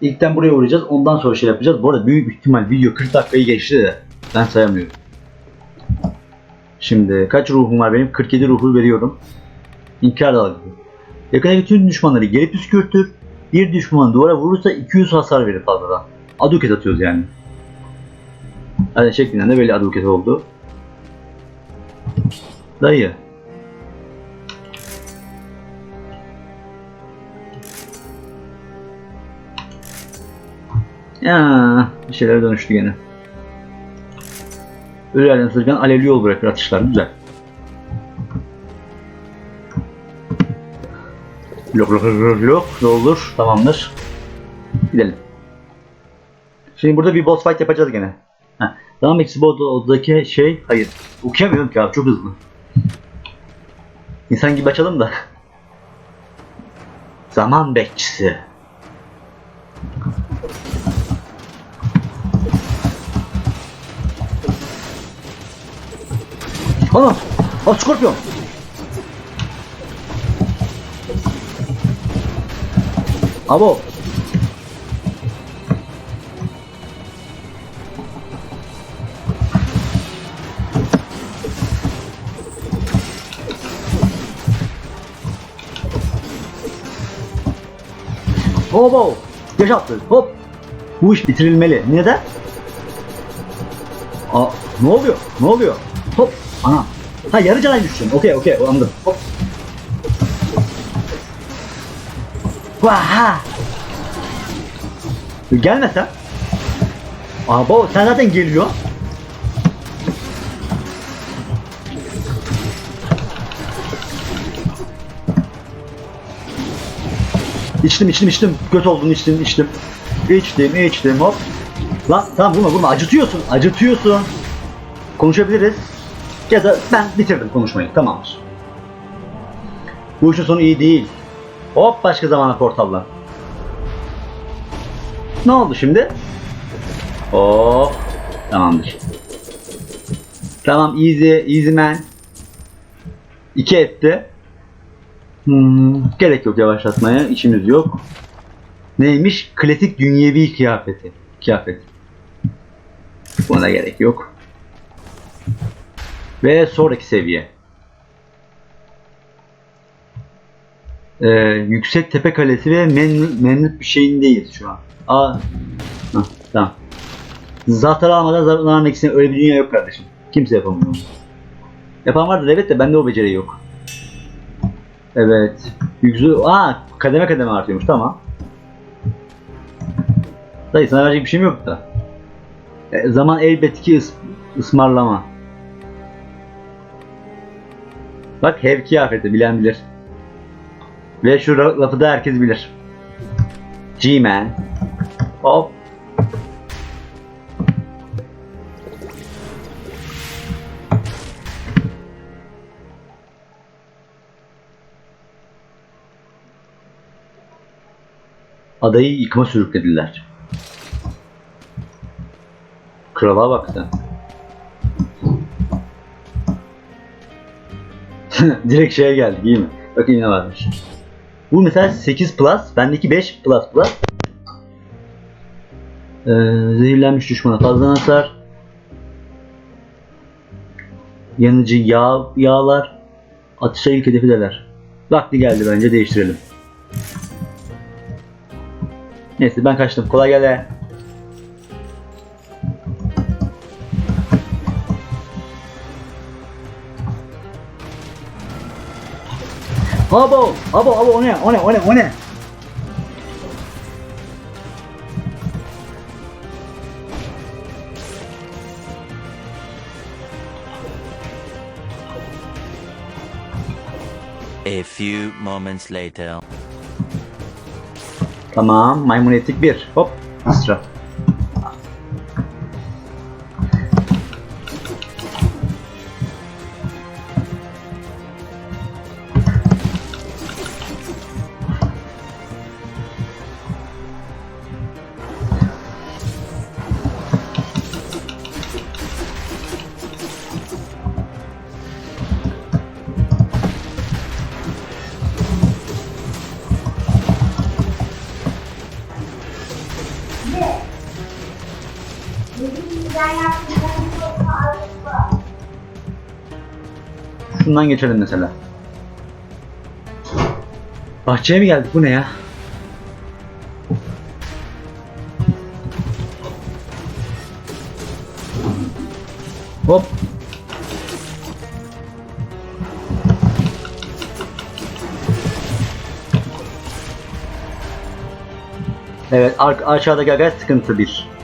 İlkten buraya uğrayacağız. Ondan sonra şey yapacağız. Bu arada büyük ihtimal video 40 dakikayı geçti de ben sayamıyorum. Şimdi kaç ruhum var benim? 47 ruhu veriyorum. İnkar dalgası. Yakındaki tüm düşmanları gelip püskürtür. Bir düşman duvara vurursa 200 hasar verir fazladan. Aduket atıyoruz yani. Hani şeklinden de belli aduket oldu. Dayı. Ya bir şeyler dönüştü gene. Ölülerden sızgan alevli yol bırakır atışlar. Güzel. Lok lok lok lok ne olur tamamdır. Gidelim. Şimdi burada bir boss fight yapacağız gene. Heh. Tamam eksi odadaki şey hayır. Okuyamıyorum ki abi çok hızlı. İnsan gibi açalım da. Zaman bekçisi. Ana! Aa Scorpion! Abo! Abo! Yaşattı. Hop! Bu iş bitirilmeli. Neden? Aa, ne oluyor? Ne oluyor? Hop! Ana! Ha yarı cana düştün. Okey okey anladım. Hop! Vaha! Gelme sen. Abo sen zaten geliyor. İçtim içtim içtim. Göt oldum içtim içtim. İçtim içtim hop. Lan tamam vurma vurma acıtıyorsun acıtıyorsun. Konuşabiliriz. Da ben bitirdim konuşmayı tamamdır. Bu işin sonu iyi değil. Hop başka zamana portallar. Ne oldu şimdi? Hop tamamdır. Tamam easy easy man. İki etti. Hmm, gerek yok yavaşlatmaya. işimiz yok. Neymiş? Klasik dünyevi kıyafeti. Kıyafet. Buna gerek yok. Ve sonraki seviye. Ee, yüksek tepe kalesi ve men menlik bir şeyindeyiz şu an. Aa. Hah, tamam. Zaten almadan zararlanan ikisine öyle bir dünya yok kardeşim. Kimse yapamıyor. Yapan vardır evet de bende o beceri yok. Evet. Yüksü... Aa kademe kademe artıyormuş tamam. Dayı sana verecek bir şeyim yok da. E, zaman elbet ki ıs- ısmarlama. Bak hev kıyafeti bilen bilir. Ve şu lafı da herkes bilir. G-Man. Hop. Adayı yıkıma sürüklediler. Krala bak. Direkt şeye geldik iyi mi? Bakın ne varmış. Bu mesela 8 plus, bendeki 5 plus plus. Ee, zehirlenmiş düşmana fazla hasar. Yanıcı yağ, yağlar. Atışa ilk hedefi deler. Vakti geldi bence değiştirelim. Neyse ben kaçtım. Kolay gele. Abo, abo, abo o ne? O ne? O ne? O ne? A few moments later. Tamam, maymun etik 1. Hop, Astra. Şundan geçelim mesela. Bahçeye mi geldik? Bu ne ya? Hop. Evet, aşağıdaki aga sıkıntı bir.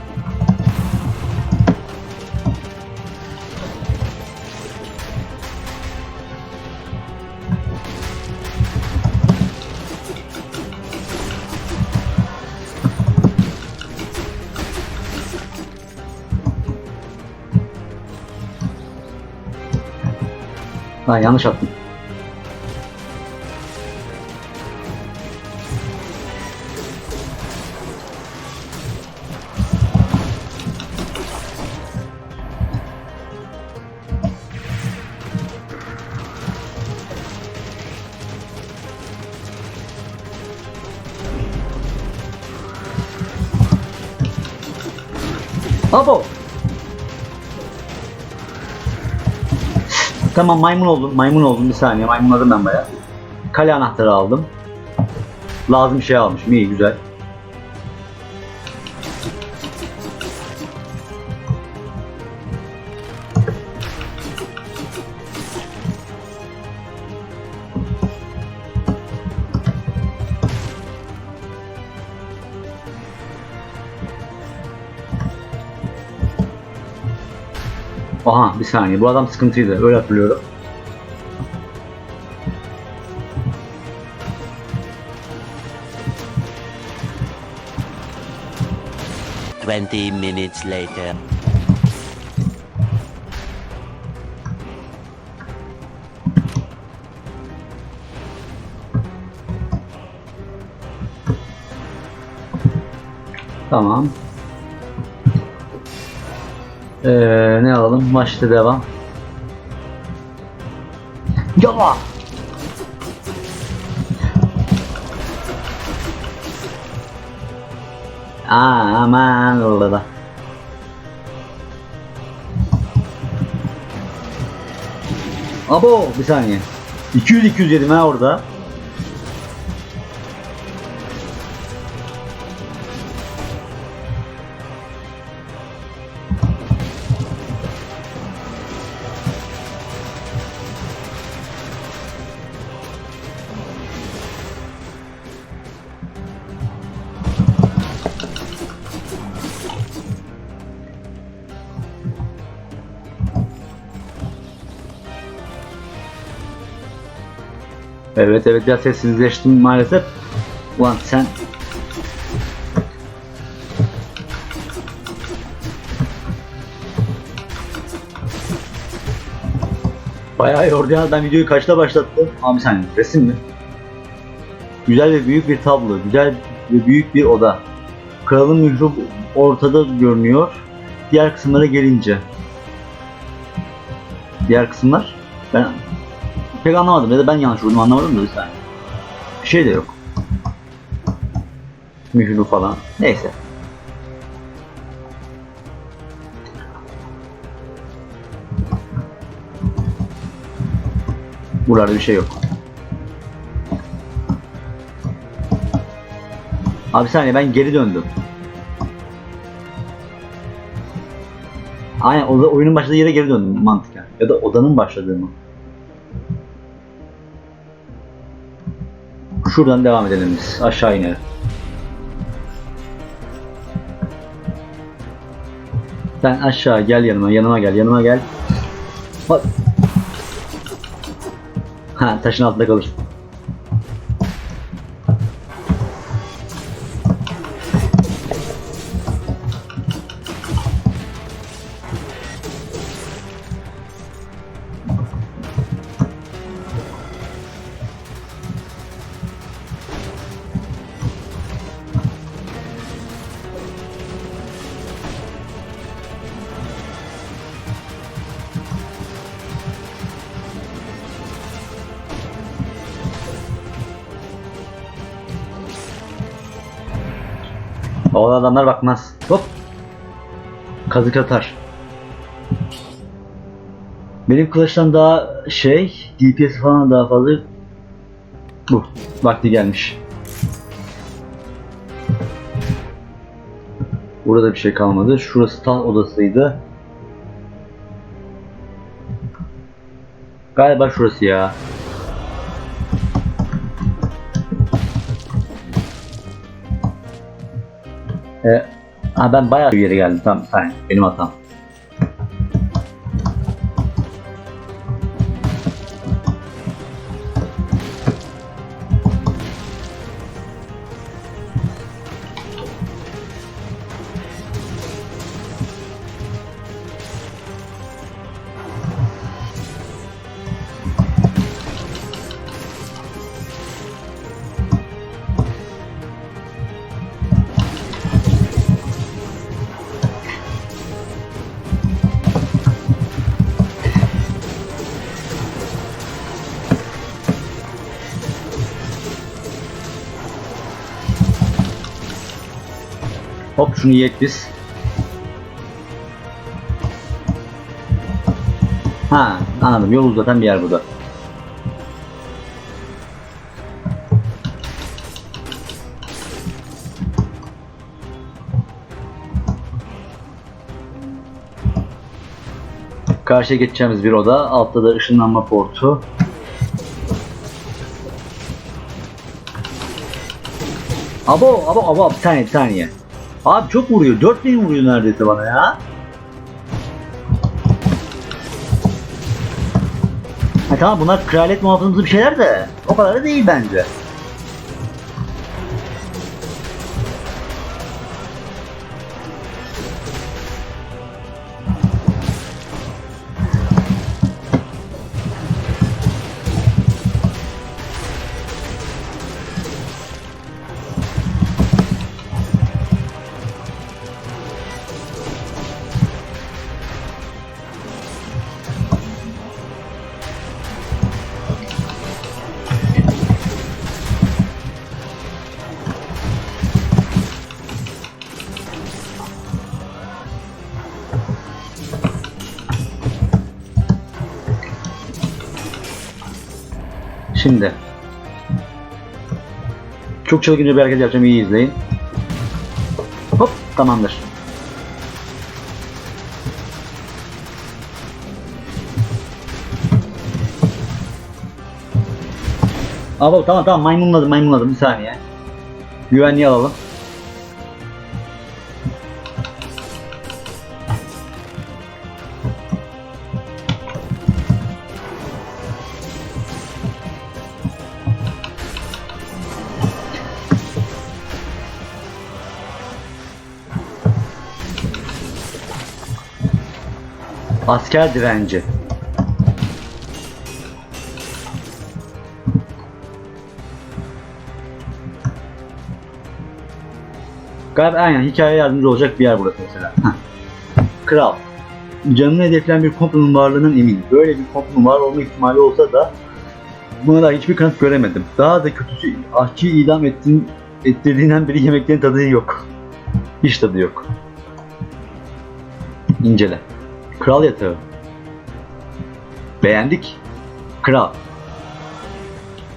Ha yanlış attım. Tamam maymun oldum. Maymun oldum bir saniye. Maymunladım ben baya. Kale anahtarı aldım. Lazım şey almışım. İyi güzel. Aha bir saniye. Bu adam sıkıntıydı. Öyle hatırlıyorum. Twenty minutes later. Tamam. Ee, ne alalım? Maçta devam. Yala! Aa, aman orada. Abo bir saniye. 200 200 yedim ha orada. Evet evet biraz sessizleştim maalesef. Ulan sen Bayağı yordu ya. Ben videoyu kaçta başlattım? Abi sen resim mi? Güzel ve büyük bir tablo. Güzel ve büyük bir oda. Kralın mührü ortada görünüyor. Diğer kısımlara gelince. Diğer kısımlar? Ben pek anlamadım ya da ben yanlış vurdum anlamadım da bir saniye. Bir şey de yok. Mührü falan. Neyse. Buralarda bir şey yok. Abi saniye ben geri döndüm. Aynen oyunun başladığı yere geri döndüm mantıken. Ya da odanın başladığı mı? Şuradan devam edelim biz. Aşağı inelim. Sen aşağı gel yanıma, yanıma gel, yanıma gel. Bak. Ha taşın altında kalırsın. Havalı adamlar bakmaz. Hop. Kazık atar. Benim kılıçtan daha şey, DPS falan daha fazla. Bu, vakti gelmiş. Burada bir şey kalmadı. Şurası tan odasıydı. Galiba şurası ya. E, ha ben bayağı bir yere geldim. Tamam, sen benim hatam. Hop şunu yiyek biz. Ha anladım. Yol uzatan bir yer burada. Karşıya geçeceğimiz bir oda. Altta da ışınlanma portu. Abo abo abo bir saniye bir saniye. Abi çok vuruyor. 4000 vuruyor neredeyse bana ya. Ha tamam bunlar kraliyet muhafızımızı bir şeyler de o kadar da değil bence. Şimdi. Çok çılgınca bir hareket yapacağım iyi izleyin. Hop tamamdır. Abo tamam tamam maymunladım maymunladım bir saniye. Güvenliği alalım. Asker direnci. Galiba aynen hikayeye yardımcı olacak bir yer burası mesela. Kral. Canını hedefleyen bir komplonun varlığından emin. Böyle bir komplonun var olma ihtimali olsa da buna da hiçbir kanıt göremedim. Daha da kötüsü aşçıyı idam ettiğin, ettirdiğinden beri yemeklerin tadı yok. Hiç tadı yok. İncele. Kral yatağı. Beğendik. Kral.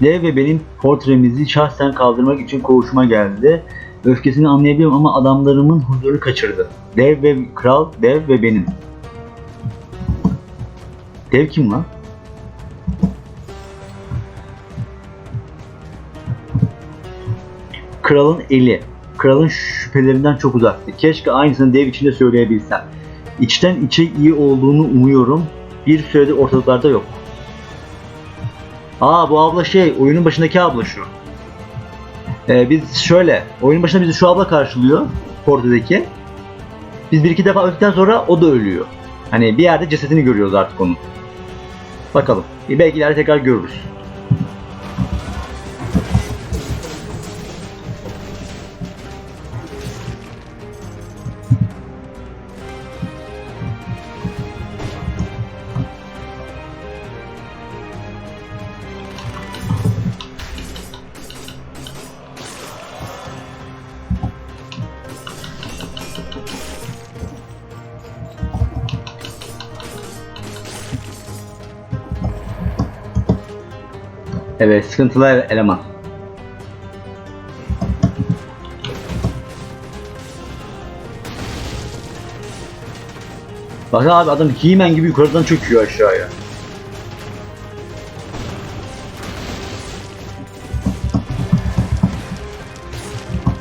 Dev ve benim portremizi şahsen kaldırmak için koğuşuma geldi. Öfkesini anlayabiliyorum ama adamlarımın huzuru kaçırdı. Dev ve kral, dev ve benim. Dev kim lan? Kralın eli. Kralın şüphelerinden çok uzaktı. Keşke aynısını dev içinde söyleyebilsem. İçten içe iyi olduğunu umuyorum. Bir süredir ortalıklarda yok. Aa bu abla şey, oyunun başındaki abla şu. Ee, biz şöyle, oyunun başında bizi şu abla karşılıyor, Porto'daki. Biz bir iki defa öldükten sonra o da ölüyor. Hani bir yerde cesedini görüyoruz artık onun. Bakalım. Belki ileride tekrar görürüz. Evet sıkıntılı ele- eleman. Bak abi adam He-Man gibi yukarıdan çöküyor aşağıya.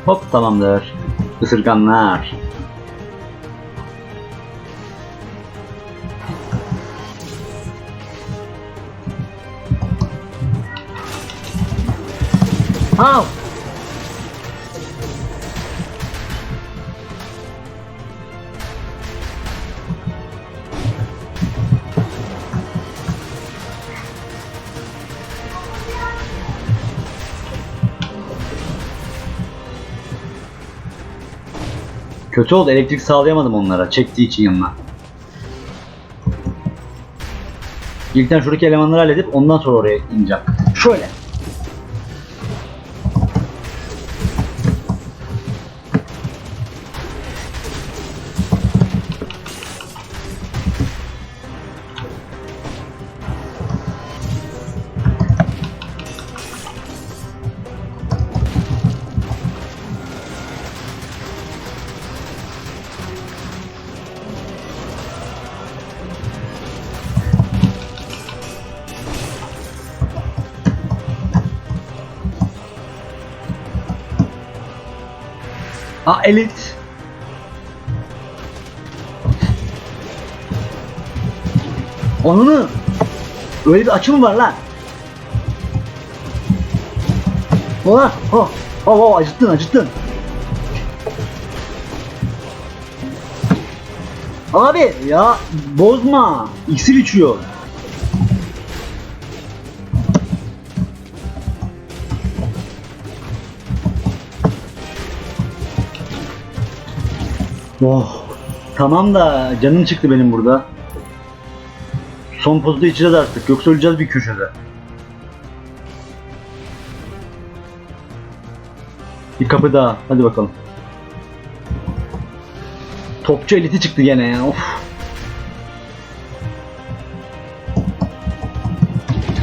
Hop tamamdır. Isırganlar. Al. Kötü oldu. Elektrik sağlayamadım onlara. Çektiği için yanına. İlkten şuradaki elemanları halledip ondan sonra oraya ineceğim. Şöyle. Aa elit. Onunu. Öyle bir açı var lan? Oha, oh, oh, oh, acıttın, acıttın. Abi ya bozma. İksir içiyor. Oh. Tamam da canım çıktı benim burada. Son pozda içeceğiz artık. Yoksa öleceğiz bir köşede. Bir kapı daha. Hadi bakalım. Topçu eliti çıktı gene ya. Of.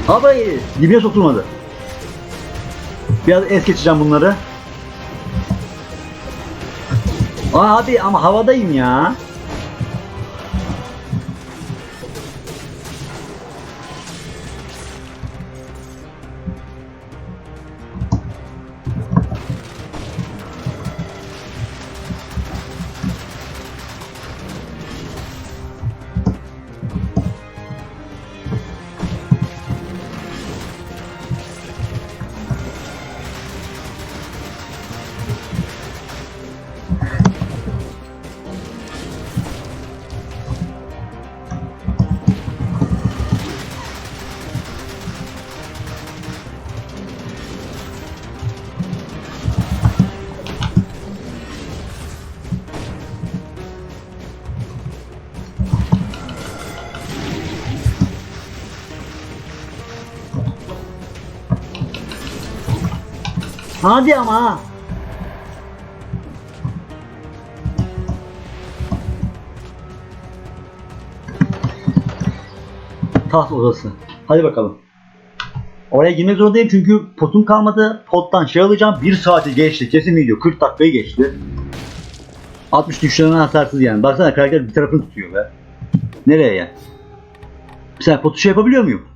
Abi dibine sokulmadı. Biraz es geçeceğim bunları. Abi ama havadayım ya. Hadi ama. Taht odası. Hadi bakalım. Oraya girmek zorundayım çünkü potum kalmadı. Pottan şey alacağım. 1 saati geçti. Kesin video 40 dakikayı geçti. 60 düşlerin hasarsız yani. Baksana karakter bir tarafını tutuyor be. Nereye ya? Mesela potu şey yapabiliyor muyum?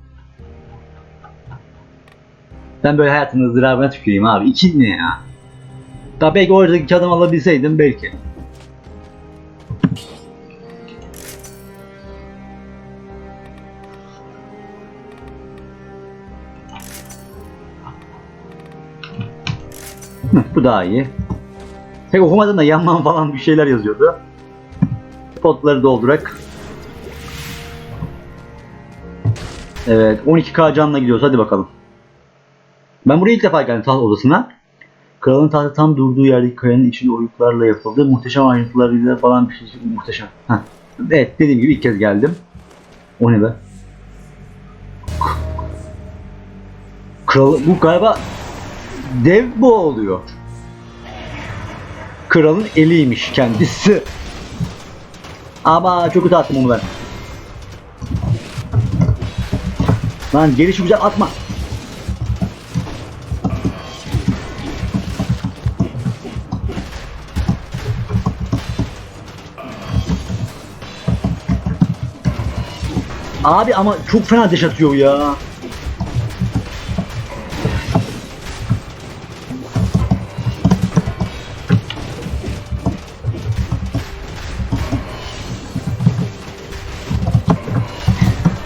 Ben böyle hayatın ızdırabına tüküreyim abi. İki ne ya? Daha belki oradaki adam alabilseydim belki. Hı, bu daha iyi. Pek okumadım da yanmam falan bir şeyler yazıyordu. Potları doldurak. Evet 12k canla gidiyoruz hadi bakalım. Ben buraya ilk defa geldim taht odasına. Kralın tahtı tam durduğu yerdeki kayanın içinde oyuklarla yapıldı. Muhteşem ayrıntılarıyla falan bir şey muhteşem. Heh. Evet dediğim gibi ilk kez geldim. O ne be? Kral bu galiba dev bu oluyor. Kralın eliymiş kendisi. Ama çok kötü attım onu ben. Lan gelişi güzel atma. Abi ama çok fena ateş atıyor ya.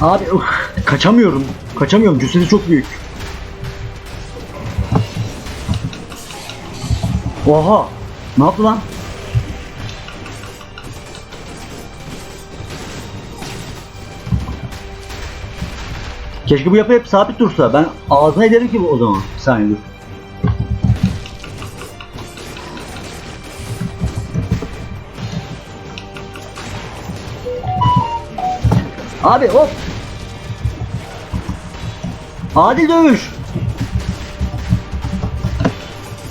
Abi uf, kaçamıyorum. Kaçamıyorum. Cüssesi çok büyük. Oha! Ne yaptı lan? Keşke bu yapı hep sabit dursa. Ben ağzına ederim ki bu o zaman. Bir saniye dur. Abi hop. Adil dövüş.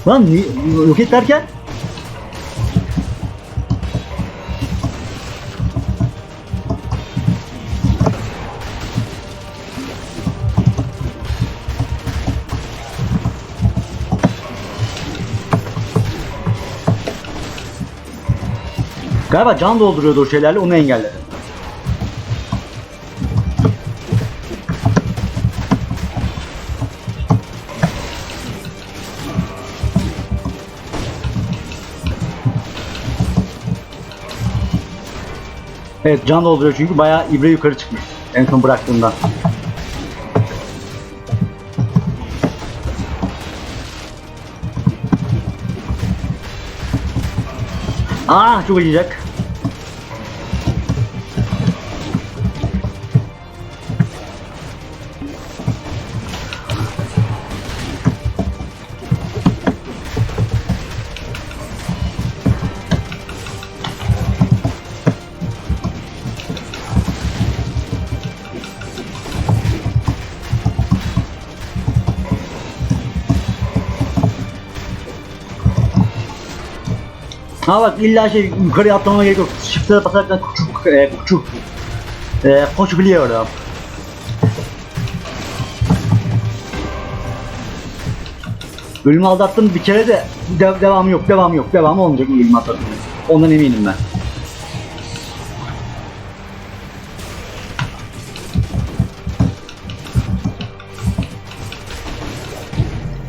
Lan ni Galiba can dolduruyordu o şeylerle onu engelledi. Evet can dolduruyor çünkü bayağı ibre yukarı çıkmış en son bıraktığımda. Aa çok Ha bak illa şey yukarıya atlamama gerek yok. Shift'e basarak küçük e, küçük e, koşabiliyorum. Ölümü aldattım bir kere de dev, devam yok, devam yok, devam olmayacak ölümü atlattım. Ondan eminim ben.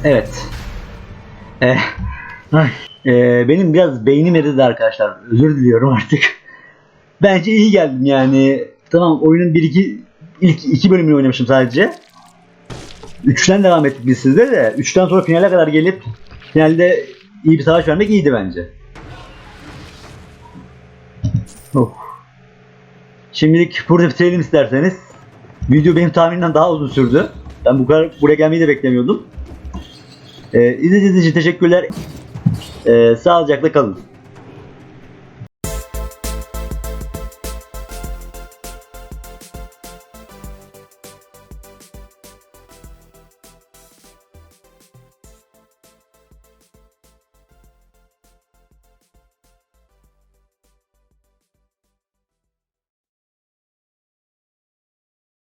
Evet. Eh, ay, eh, benim biraz beynim eridi arkadaşlar. Özür diliyorum artık. Bence iyi geldim yani. Tamam oyunun bir iki ilk iki bölümünü oynamışım sadece. Üçten devam ettik biz sizde de. Üçten sonra finale kadar gelip finalde iyi bir savaş vermek iyiydi bence. Oh. Şimdilik burada bitirelim isterseniz. Video benim tahminimden daha uzun sürdü. Ben bu kadar buraya gelmeyi de beklemiyordum. Ee, izlediğiniz için teşekkürler. Ee, sağlıcakla kalın.